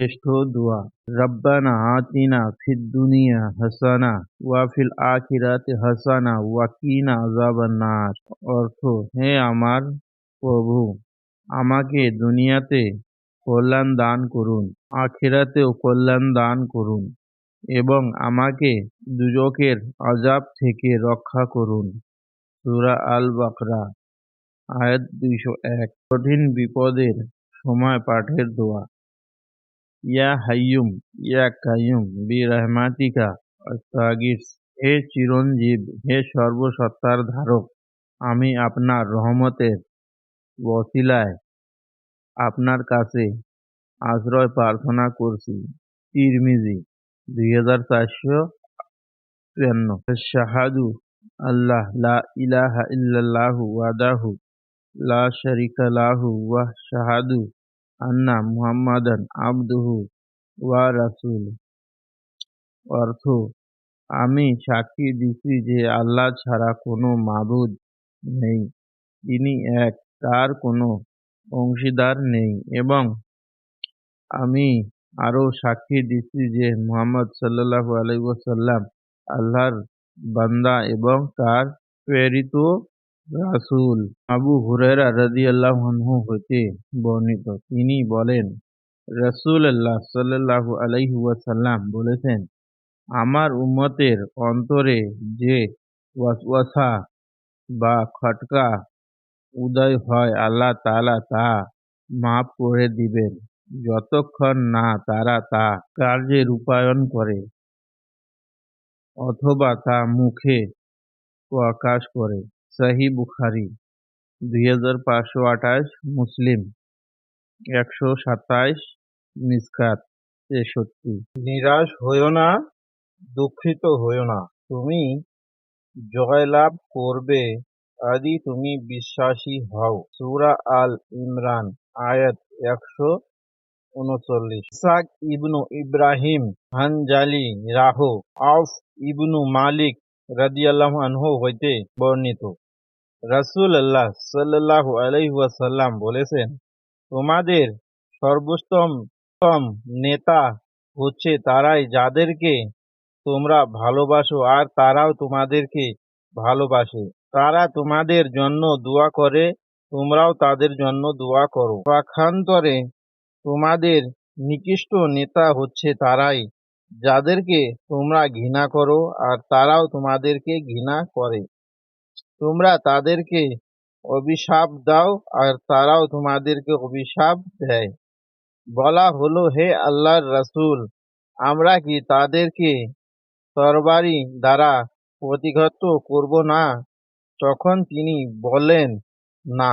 শ্রেষ্ঠ দোয়া রব্বানা আতিনা ফিদ দুনিয়া হাসানা ওয়া ফিল আখিরাতি হাসানা ওয়া কিনা অর্থ, হে আমার প্রভু, আমাকে দুনিয়াতে কল্যাণ দান করুন, আখিরাতেও কল্যাণ দান করুন এবং আমাকে দুজকের আজাব থেকে রক্ষা করুন। সূরা আল বাকরা আয়াত দুইশো এক। কঠিন বিপদের সময় পাঠের দোয়া। ইয়া হাইয়ুম ইয়া কাইয়ুম বি রহমাতিকা আস্তাগিস হে চিরঞ্জীব, হে সর্বসত্তার ধারক, আমি আপনার রহমতের ওসিলায় আপনার কাছে আশ্রয় প্রার্থনা করছি। তিরমিজি, দুই হাজার চারশো চুয়ান্ন শাহাদু আল্লাহ, লা ইলাহা ইল্লাল্লাহু ওয়াদাহু লা শারিকা লাহু ওয়া শাহাদু আন্না মুহাম্মাদান আবদুহু ওয়া রাসূল অর্থ, আমি সাক্ষী দিছি যে আল্লাহ ছাড়া কোনো মাবুদ নেই। তিনি এক, তার কোনো অংশীদার নেই এবং আমি আরও সাক্ষী দিচ্ছি যে মোহাম্মদ সাল্লাল্লাহু আলাইহি ওয়াসাল্লাম আল্লাহর বান্দা এবং তার প্রেরিত রাসূল আবু হুরায়রা রাদিয়াল্লাহু আনহু হতে বর্ণিত। তিনি বলেন, রাসূলুল্লাহ সাল্লাল্লাহু আলাইহি ওয়াসাল্লাম বলেছেন, আমার উম্মতের অন্তরে যে ওয়াসওয়াসা বা খটকা উদয় হয় আল্লাহ তাআলা তা মাফ করে দিবেন। যতক্ষণ না তারা তা কার্যে রূপায়ণ করে অথবা তা মুখে প্রকাশ করে। সহি বুখারি, দুই হাজার পাঁচশো আঠাশ মুসলিম, একশো সাতাইশ মিসকাত, তেষট্টি। নিরাশ হইও না, দুঃখিত হইও না। তুমি জয়লাভ করবে, আদি তুমি বিশ্বাসী হও। সুরা আল ইমরান, আয়াত একশো উনচল্লিশ। ইসাক ইবনু ইব্রাহিম হানজালি, রাহ, আউফ ইবনু মালিক রাদিয়াল্লাহু আনহু হইতে বর্ণিত। রাসূল আল্লাহ সাল্লাল্লাহু আলাইহি বলেছেন, তোমাদের সর্বোত্তম নেতা হচ্ছে তারাই যাদেরকে তোমরা ভালোবাসো আর তারাও তোমাদেরকে ভালোবাসে। তারা তোমাদের জন্য দোয়া করে, তোমরাও তাদের জন্য দোয়া করো। পক্ষান্তরে তোমাদের নিকৃষ্ট নেতা হচ্ছে তারাই যাদেরকে তোমরা ঘৃণা করো আর তারাও তোমাদেরকে ঘৃণা করে। তোমরা তাদেরকে অভিশাপ দাও আর তারাও তোমাদেরকে অভিশাপ দেয়। বলা হলো হে আল্লাহর রাসূল আমরা কি তাদেরকে তরবারি দ্বারা প্রতিঘাত করব না তখন তিনি বলেন না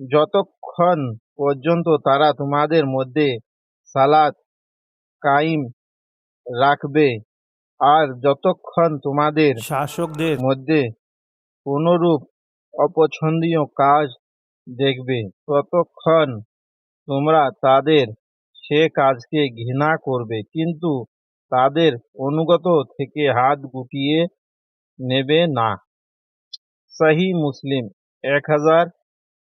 যতক্ষণ পর্যন্ত তারা তোমাদের মধ্যে সালাত কায়েম রাখবে আর যতক্ষণ তোমাদের শাসকদের মধ্যে কোনরূপ অপছন্দীয় কাজ দেখবে। ততক্ষণ তোমরা তাদের সে কাজকে ঘৃণা করবে, কিন্তু তাদের অনুগত থেকে হাত গুটিয়ে নেবে না। সহি মুসলিম এক হাজার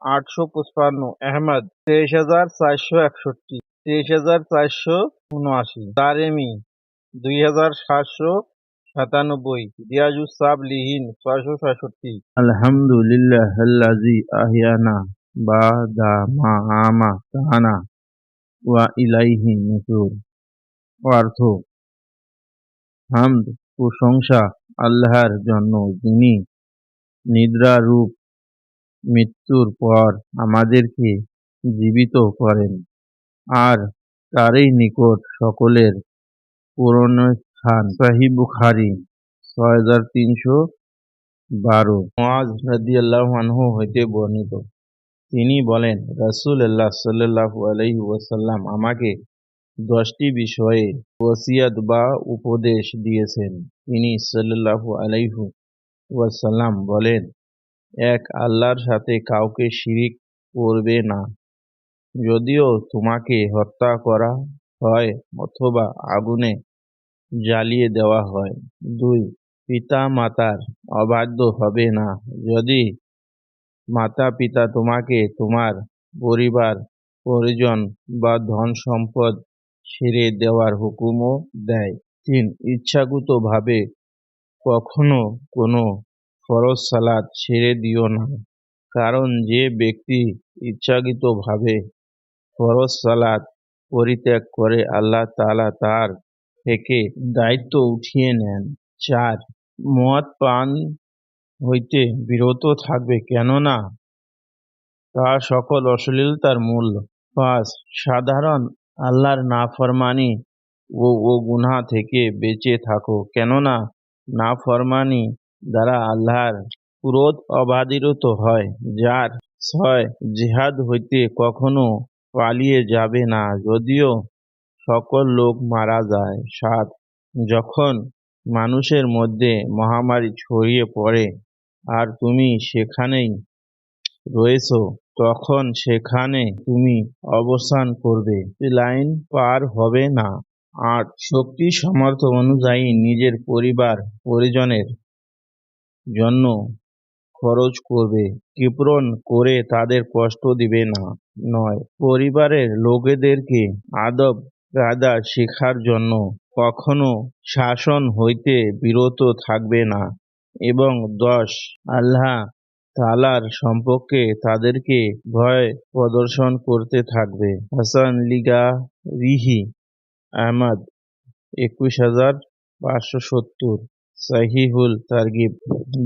আটশো পঁচপান্ন, আহমদ তেইশ হাজার চারশো একষট্টি, তেইশ হাজার চারশো উনআশি, দারেমি দুই হাজার সাতশো সাতানব্বই রিয়াজুস সাবলিহীন ছয়শো ছয়ষট্টি আলহামদুলিল্লাহ আল্লাজি আহিয়ানা বাদা মা আমা তাহানা ওয়া ইলাইহি নুসুর অর্থ, হামদ, প্রশংসা আল্লাহর জন্য যিনি নিদ্রারূপ মৃত্যুর পর আমাদেরকে জীবিত করেন। আর তারই নিকট সকলের পুরনস্থান সহি বুখারি, ছয় হাজার তিনশো বারো। রাদিয়াল্লাহু আনহু হইতে বর্ণিত। তিনি বলেন রাসূল আল্লাহ সাল্লাল্লাহু আলাইহি ওয়াসাল্লাম আমাকে দশটি বিষয়ে ওসিয়াত বা উপদেশ দিয়েছেন। তিনি সাল্লাল্লাহু আলাইহি ওয়াসাল্লাম বলেন, এক, আল্লাহর সাথে কাউকে শিরিক করবে না। যদিও তোমাকে হত্যা করা হয় অথবা আগুনে জ্বালিয়ে দেওয়া হয়। দুই পিতা মাতার অবাধ্য হবে না। যদি মাতা পিতা তোমাকে তোমার পরিবার, পরিজন বা ধন সম্পদ ছেড়ে দেওয়ার হুকুমও দেয়। তিন, ইচ্ছাকৃতভাবে কখনো কোনো ফরজ সালাদ ছেড়ে দিও না। কারণ যে ব্যক্তি ইচ্ছাকৃতভাবে ফরজ সালাদ পরিত্যাগ করে, আল্লাহ তাআলা তার থেকে দায়িত্ব উঠিয়ে নেন। চার, মদ পান হইতে বিরত থাকবে কেননা তা সকল অশ্লীলতার মূল। পাঁচ, সাধারণ আল্লাহর নাফরমানি ও ও গুনাহ থেকে বেঁচে থাকো কেননা নাফরমানি দ্বারা আল্লাহর ক্রোধ অবাধিরত হয়, যার ছয়, জিহাদ হইতে কখনো পালিয়ে যাবে না। যদিও সকল লোক মারা যায়। সাত, যখন মানুষের মধ্যে মহামারী ছড়িয়ে পড়ে আর তুমি সেখানেই রয়েছো, তখন সেখানে তুমি অবস্থান করবে। লাইন পার হবে না। আট, শক্তি সামর্থ্য অনুযায়ী নিজের পরিবার, পরিজনের জন্য খরচ করবে। কৃপণ করে তাদের কষ্ট দিবে না। নয়, পরিবারের লোকেদেরকে আদব কায়দা শেখার জন্য কখনো শাসন হইতে বিরত থাকবে না এবং দশ আল্লাহ তালার সম্পর্কে তাদেরকে ভয় প্রদর্শন করতে থাকবে। হাসান লিগা রিহি আহমদ, একুশ হাজার পাঁচশো সত্তর। সাহিহুল তারগিব,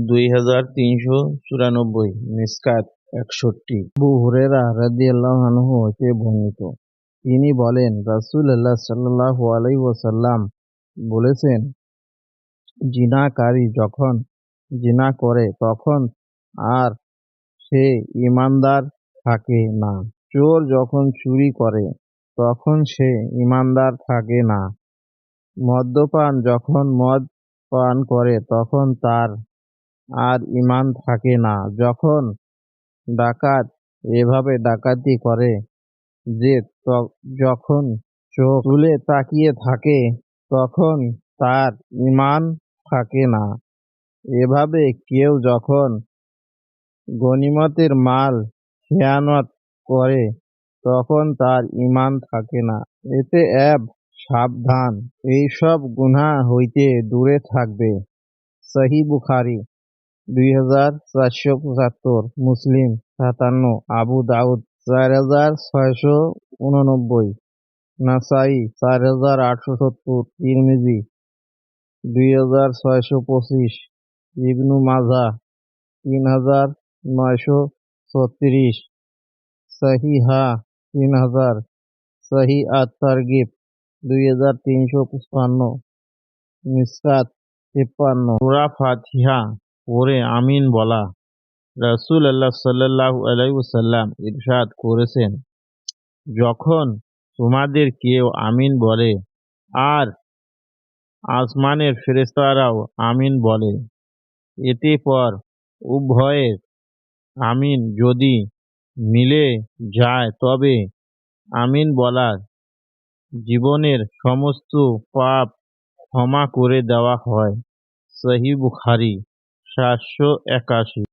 দুই হাজার তিনশো চুরানব্বই। মিসকাত একষট্টি। আবু হুরেরা রাদিয়াল্লাহু আনহু হতে বর্ণিত। তিনি বলেন, রাসূলুল্লাহ সাল্লাল্লাহু আলাইহি ওয়াসাল্লাম বলেছেন, জিনাকারী যখন জিনা করে, তখন আর সে ইমানদার থাকে না। চোর যখন চুরি করে, তখন সে ইমানদার থাকে না। মদ্যপান যখন মদ পান করে, তখন তার আর ইমান থাকে না। যখন ডাকাত এভাবে ডাকাতি করে যে যখন চোখ তুলে তাকিয়ে থাকে, তখন তার ইমান থাকে না। এভাবে কেউ যখন গনিমতের মাল খেয়ানত করে, তখন তার ইমান থাকে না। এতে অ্যাব সাবধান। এইসব গুনাহ হইতে দূরে থাকবে। সহি বুখারি, দুই হাজার চারশো পঁচাত্তর, মুসলিম সাতান্ন, আবু দাউদ চার হাজার ছয়শো উননব্বই। নাসাই, চার হাজার আটশো সত্তর। তিরমিজি দুই হাজার ছয়শো পঁচিশ। ইবনু মাজা, তিন হাজার নয়শো ছত্রিশ। সহিহা, তিন হাজার। সহি আত তারগিব, দুই হাজার তিনশো পঁচপান্ন। মিসকাত, তিপ্পান্ন। সুরা ফাতিহা, পড়ে আমিন বলা। রাসূল আল্লাহ সাল্লাল্লাহু আলাইহি ওয়াসাল্লাম ইরশাদ করেছেন, যখন তোমাদের কেউ আমিন বলে আর আসমানের ফেরেস্তারাও আমিন বলে, এতে পর উভয়ের আমিন যদি মিলে যায়, তবে আমিন বলার জীবনের সমস্ত পাপ ক্ষমা করে দেওয়া হয়। সহি বুখারি, সাতশো একাশি।